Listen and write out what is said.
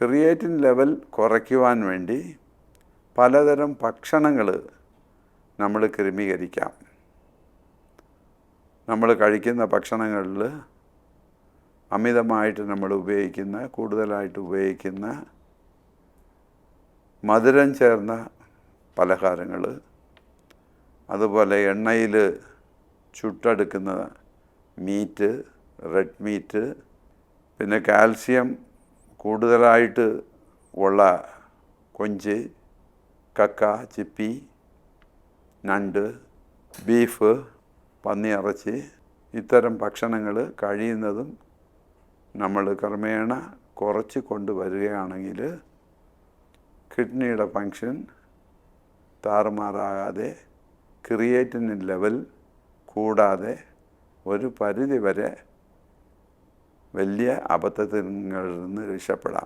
Creatine level കുറയ്ക്കുവാൻ വേണ്ടി പലതരം ഭക്ഷണങ്ങൾ നമ്മൾ ക്രമീകരിക്കാം. നമ്മൾ കഴിക്കുന്ന ഭക്ഷണങ്ങളിൽ അമിതമായിട്ട് നമ്മൾ ഉപയോഗിക്കുന്ന കൂടുതലായിട്ട് ഉപയോഗിക്കുന്ന മധുരം ചേർന്ന പലഹാരങ്ങൾ അതുപോലെ എണ്ണയിൽ ചുട്ടെടുക്കുന്ന മീറ്റ് റെഡ് മീറ്റ് പിന്നെ കാൽസ്യം കൂടുതലായിട്ട് ഉള്ള കൊഞ്ച് കക്ക ചിപ്പി നണ്ട് ബീഫ് പന്നി ഇറച്ചി ഇത്തരം ഭക്ഷണങ്ങൾ കഴിയുന്നതും നമ്മൾ ക്രമേണ കുറച്ച് കൊണ്ടുവരികയാണെങ്കിൽ കിഡ്നിയുടെ ഫങ്ഷൻ താറുമാറാകാതെ ക്രിയേറ്റിൻ ലെവൽ കൂടാതെ ഒരു പരിധി വരെ വലിയ അബദ്ധത്തിൽ നിന്ന് രക്ഷപ്പെടാം.